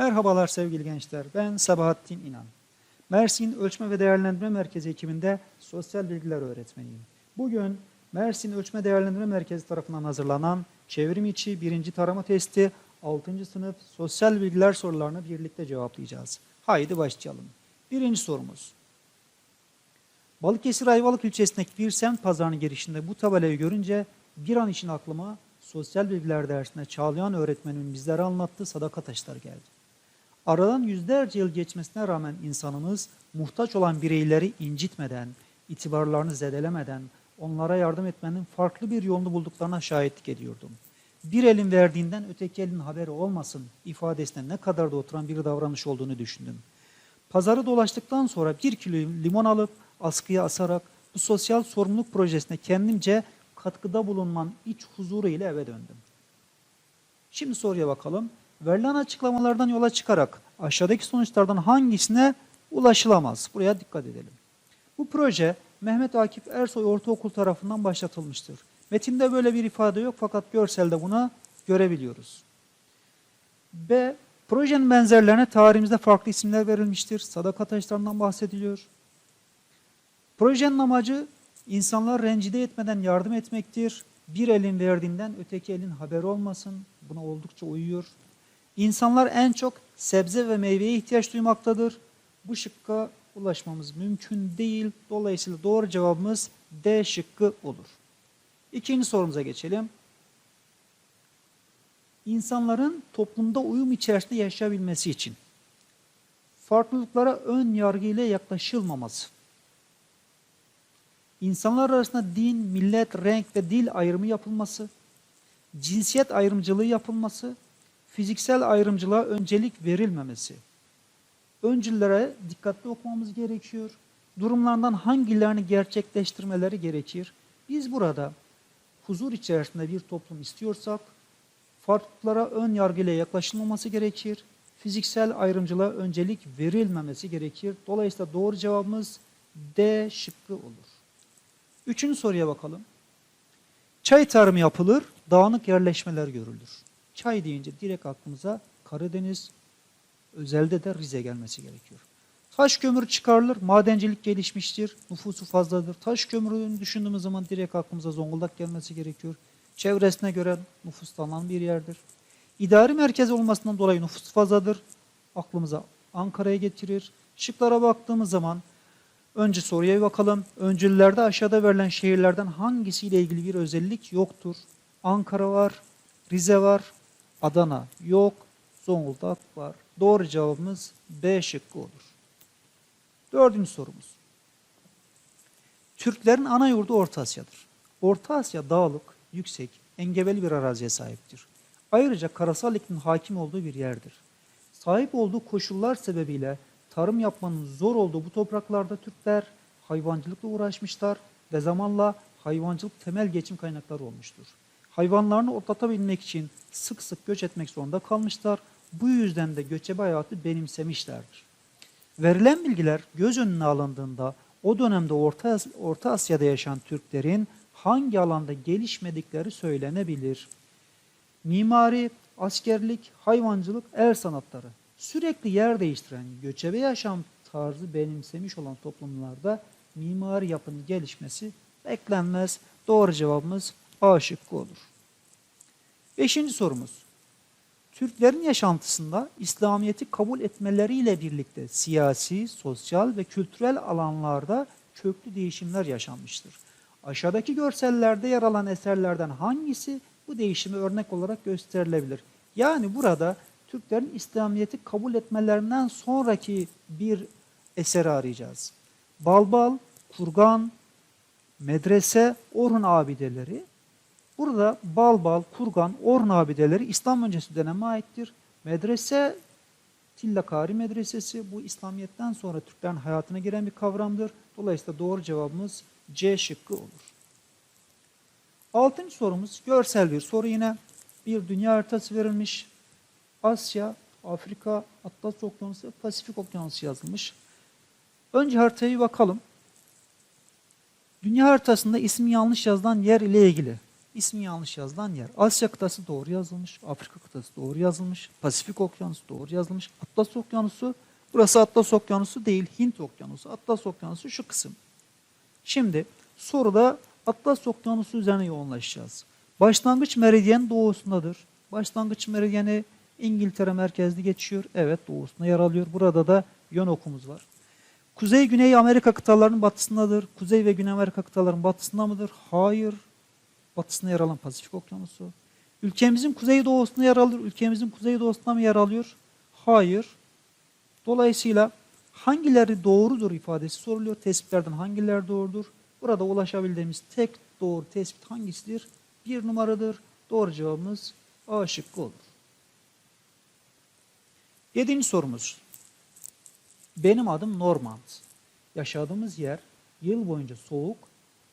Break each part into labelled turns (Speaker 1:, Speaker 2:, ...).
Speaker 1: Merhabalar sevgili gençler. Ben Sabahattin İnan. Mersin Ölçme ve Değerlendirme Merkezi ekibinde sosyal bilgiler öğretmeniyim. Bugün Mersin Ölçme Değerlendirme Merkezi tarafından hazırlanan çevrim içi birinci tarama testi 6. sınıf sosyal bilgiler sorularını birlikte cevaplayacağız. Haydi başlayalım. Birinci sorumuz. Balıkesir Ayvalık ilçesindeki bir semt pazarının girişinde bu tabelayı görünce bir an için aklıma sosyal bilgiler dersinde Çağlayan öğretmenin bizlere anlattığı sadaka taşları geldi. Aradan yüzlerce yıl geçmesine rağmen insanımız muhtaç olan bireyleri incitmeden, itibarlarını zedelemeden onlara yardım etmenin farklı bir yolunu bulduklarına şahitlik ediyordum. Bir elin verdiğinden öteki elin haberi olmasın ifadesine ne kadar da oturan bir davranış olduğunu düşündüm. Pazarı dolaştıktan sonra bir kilo limon alıp askıya asarak bu sosyal sorumluluk projesine kendimce katkıda bulunman iç huzuru ile eve döndüm. Şimdi soruya bakalım. Verilen açıklamalardan yola çıkarak aşağıdaki sonuçlardan hangisine ulaşılamaz? Buraya dikkat edelim. Bu proje Mehmet Akif Ersoy Ortaokul tarafından başlatılmıştır. Metinde böyle bir ifade yok fakat görselde buna görebiliyoruz. B. Projenin benzerlerine tarihimizde farklı isimler verilmiştir. Sadaka taşlarından bahsediliyor. Projenin amacı insanlar rencide etmeden yardım etmektir. Bir elin verdiğinden öteki elin haberi olmasın. Buna oldukça uyuyor. İnsanlar en çok sebze ve meyveye ihtiyaç duymaktadır. Bu şıkka ulaşmamız mümkün değil. Dolayısıyla doğru cevabımız D şıkkı olur. İkinci sorumuza geçelim. İnsanların toplumda uyum içerisinde yaşayabilmesi için farklılıklara ön yargı ile yaklaşılmaması, insanlar arasında din, millet, renk ve dil ayrımı yapılması, cinsiyet ayrımcılığı yapılması, fiziksel ayrımcılığa öncelik verilmemesi. Öncüllere dikkatli okumamız gerekiyor. Durumlardan hangilerini gerçekleştirmeleri gerekir? Biz burada huzur içerisinde bir toplum istiyorsak farklılıklara ön yargıyla yaklaşılmaması gerekir. Fiziksel ayrımcılığa öncelik verilmemesi gerekir. Dolayısıyla doğru cevabımız D şıkkı olur. Üçüncü soruya bakalım. Çay tarımı yapılır, dağınık yerleşmeler görülür. Çay deyince direkt aklımıza Karadeniz, özelde de Rize gelmesi gerekiyor. Taş kömürü çıkarılır, madencilik gelişmiştir, nüfusu fazladır. Taş kömürünü düşündüğümüz zaman direkt aklımıza Zonguldak gelmesi gerekiyor. Çevresine göre nüfuslanan bir yerdir. İdari merkez olmasından dolayı nüfus fazladır. Aklımıza Ankara'ya getirir. Şıklara baktığımız zaman önce soruya bakalım. Öncüllerde aşağıda verilen şehirlerden hangisiyle ilgili bir özellik yoktur? Ankara var, Rize var, Adana yok, Zonguldak var. Doğru cevabımız B şıkkı olur. Dördüncü sorumuz. Türklerin ana yurdu Orta Asya'dır. Orta Asya dağlık, yüksek, engebeli bir araziye sahiptir. Ayrıca karasal iklim hakim olduğu bir yerdir. Sahip olduğu koşullar sebebiyle tarım yapmanın zor olduğu bu topraklarda Türkler hayvancılıkla uğraşmışlar ve zamanla hayvancılık temel geçim kaynakları olmuştur. Hayvanlarını otlatabilmek için sık sık göç etmek zorunda kalmışlar. Bu yüzden de göçebe hayatı benimsemişlerdir. Verilen bilgiler göz önüne alındığında o dönemde Orta, Orta Asya'da yaşayan Türklerin hangi alanda gelişmedikleri söylenebilir. Mimari, askerlik, hayvancılık, el sanatları sürekli yer değiştiren göçebe yaşam tarzı benimsemiş olan toplumlarda mimari yapının gelişmesi beklenmez. Doğru cevabımız A şıkkı olur. Beşinci sorumuz. Türklerin yaşantısında İslamiyet'i kabul etmeleriyle birlikte siyasi, sosyal ve kültürel alanlarda köklü değişimler yaşanmıştır. Aşağıdaki görsellerde yer alan eserlerden hangisi bu değişimi örnek olarak gösterilebilir? Yani burada Türklerin İslamiyet'i kabul etmelerinden sonraki bir eseri arayacağız. Balbal, Kurgan, Medrese, Orhun abideleri. Burada Balbal, Kurgan, Orhun abideleri İslam öncesi döneme aittir. Medrese, Tillakari Medresesi bu İslamiyet'ten sonra Türklerin hayatına giren bir kavramdır. Dolayısıyla doğru cevabımız C şıkkı olur. Altıncı sorumuz görsel bir soru yine. Bir dünya haritası verilmiş. Asya, Afrika, Atlas Okyanusu, Pasifik Okyanusu yazılmış. Önce haritaya bakalım. Dünya haritasında ismi yanlış yazılan yer ile ilgili ismi yanlış yazılan yer. Asya kıtası doğru yazılmış, Afrika kıtası doğru yazılmış, Pasifik okyanusu doğru yazılmış, Atlas okyanusu, burası Atlas okyanusu değil, Hint okyanusu. Atlas okyanusu şu kısım. Şimdi soruda Atlas okyanusu üzerine yoğunlaşacağız. Başlangıç meridyen doğusundadır. Başlangıç meridyeni İngiltere merkezli geçiyor. Evet doğusuna yer alıyor. Burada da yön okumuz var. Kuzey-Güney Amerika kıtalarının batısındadır. Kuzey ve Güney Amerika kıtalarının batısında mıdır? Hayır. Batısında yer alan Pasifik Okyanusu. Ülkemizin kuzeydoğusunda yer alır. Ülkemizin kuzeydoğusunda mı yer alıyor? Hayır. Dolayısıyla hangileri doğrudur ifadesi soruluyor. Tespitlerden hangileri doğrudur? Burada ulaşabildiğimiz tek doğru tespit hangisidir? Bir numaradır. Doğru cevabımız A şıkkı olur. Yedinci sorumuz. Benim adım Normand. Yaşadığımız yer yıl boyunca soğuk,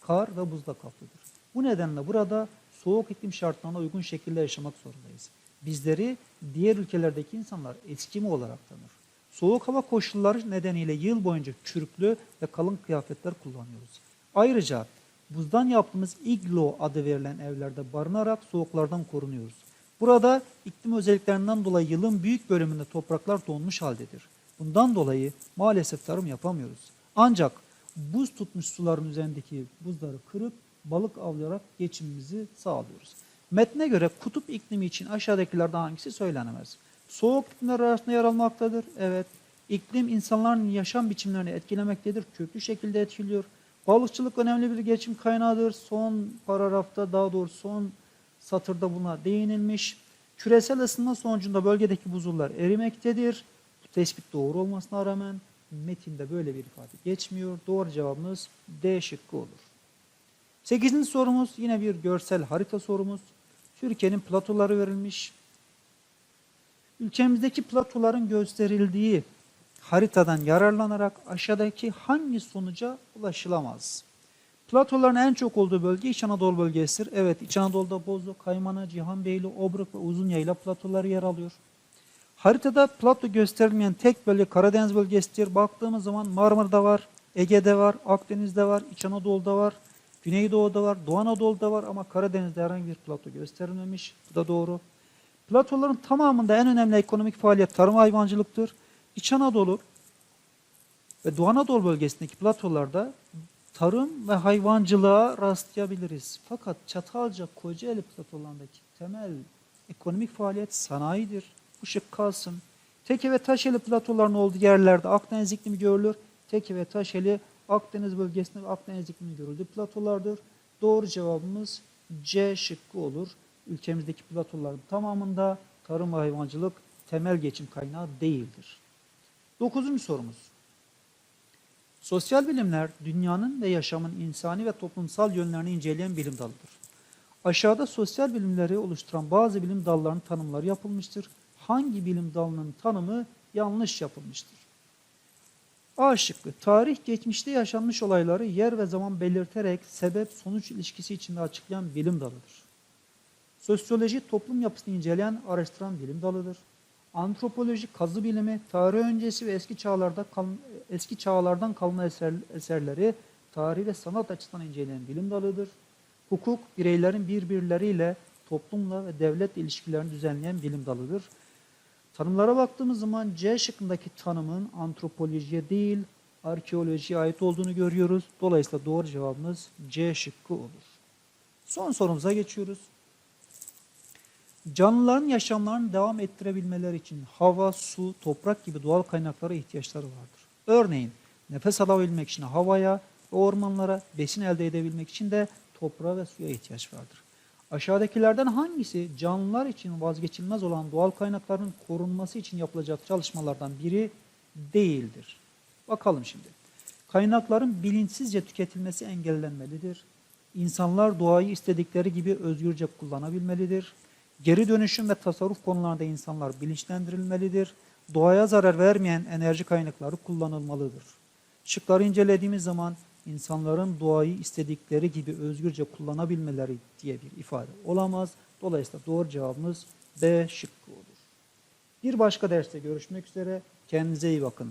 Speaker 1: kar ve buzla kaplıdır. Bu nedenle burada soğuk iklim şartlarına uygun şekilde yaşamak zorundayız. Bizleri diğer ülkelerdeki insanlar Eskimo olarak tanır. Soğuk hava koşulları nedeniyle yıl boyunca kürklü ve kalın kıyafetler kullanıyoruz. Ayrıca buzdan yaptığımız iglo adı verilen evlerde barınarak soğuklardan korunuyoruz. Burada iklim özelliklerinden dolayı yılın büyük bölümünde topraklar donmuş haldedir. Bundan dolayı maalesef tarım yapamıyoruz. Ancak buz tutmuş suların üzerindeki buzları kırıp balık avlayarak geçimimizi sağlıyoruz. Metne göre kutup iklimi için aşağıdakilerden hangisi söylenemez? Soğuk iklimler arasında yer almaktadır. Evet. İklim insanların yaşam biçimlerini etkilemektedir. Köklü şekilde etkiliyor. Balıkçılık önemli bir geçim kaynağıdır. Son paragrafta daha doğrusu son satırda buna değinilmiş. Küresel ısınma sonucunda bölgedeki buzullar erimektedir. Bu tespit doğru olmasına rağmen metinde böyle bir ifade geçmiyor. Doğru cevabımız D şıkkı olur. Sekizinci sorumuz yine bir görsel harita sorumuz. Türkiye'nin platoları verilmiş. Ülkemizdeki platoların gösterildiği haritadan yararlanarak aşağıdaki hangi sonuca ulaşılamaz? Platoların en çok olduğu bölge İç Anadolu bölgesidir. Evet İç Anadolu'da Bozok, Kaymana, Cihanbeyli, Obruk ve Uzunyayla platoları yer alıyor. Haritada plato gösterilmeyen tek bölge Karadeniz bölgesidir. Baktığımız zaman Marmara'da var, Ege'de var, Akdeniz'de var, İç Anadolu'da var, Güneydoğu'da var, Doğu Anadolu'da var ama Karadeniz'de herhangi bir plato gösterilmemiş. Bu da doğru. Platoların tamamında en önemli ekonomik faaliyet tarım hayvancılıktır. İç Anadolu ve Doğu Anadolu bölgesindeki platolarda tarım ve hayvancılığa rastlayabiliriz. Fakat Çatalca, Kocaeli platolarındaki temel ekonomik faaliyet sanayidir. Bu şık kalsın. Teke ve Taşeli platolarının olduğu yerlerde Akdeniz iklimi görülür. Teke ve Taşeli Akdeniz bölgesinde ve Akdeniz iklimi görüldüğü platolardır. Doğru cevabımız C şıkkı olur. Ülkemizdeki platoların tamamında tarım ve hayvancılık temel geçim kaynağı değildir. Dokuzuncu sorumuz. Sosyal bilimler dünyanın ve yaşamın insani ve toplumsal yönlerini inceleyen bilim dalıdır. Aşağıda sosyal bilimleri oluşturan bazı bilim dallarının tanımları yapılmıştır. Hangi bilim dalının tanımı yanlış yapılmıştır? A şıkkı. Tarih geçmişte yaşanmış olayları yer ve zaman belirterek sebep-sonuç ilişkisi içinde açıklayan bilim dalıdır. Sosyoloji toplum yapısını inceleyen, araştıran bilim dalıdır. Antropoloji kazı bilimi, tarih öncesi ve eski çağlarda kal- eski çağlardan kalma eser, eserleri tarih ve sanat açısından inceleyen bilim dalıdır. Hukuk bireylerin birbirleriyle toplumla ve devlet ilişkilerini düzenleyen bilim dalıdır. Tanımlara baktığımız zaman C şıkkındaki tanımın antropolojiye değil arkeolojiye ait olduğunu görüyoruz. Dolayısıyla doğru cevabımız C şıkkı olur. Son sorumuza geçiyoruz. Canlıların yaşamlarını devam ettirebilmeleri için hava, su, toprak gibi doğal kaynaklara ihtiyaçları vardır. Örneğin nefes alabilmek için havaya ormanlara, besin elde edebilmek için de toprağa ve suya ihtiyaç vardır. Aşağıdakilerden hangisi canlılar için vazgeçilmez olan doğal kaynakların korunması için yapılacak çalışmalardan biri değildir? Bakalım şimdi. Kaynakların bilinçsizce tüketilmesi engellenmelidir. İnsanlar doğayı istedikleri gibi özgürce kullanabilmelidir. Geri dönüşüm ve tasarruf konularında insanlar bilinçlendirilmelidir. Doğaya zarar vermeyen enerji kaynakları kullanılmalıdır. Şıkları incelediğimiz zaman insanların doğayı istedikleri gibi özgürce kullanabilmeleri diye bir ifade olamaz. Dolayısıyla doğru cevabımız B şıkkı olur. Bir başka derste görüşmek üzere. Kendinize iyi bakın.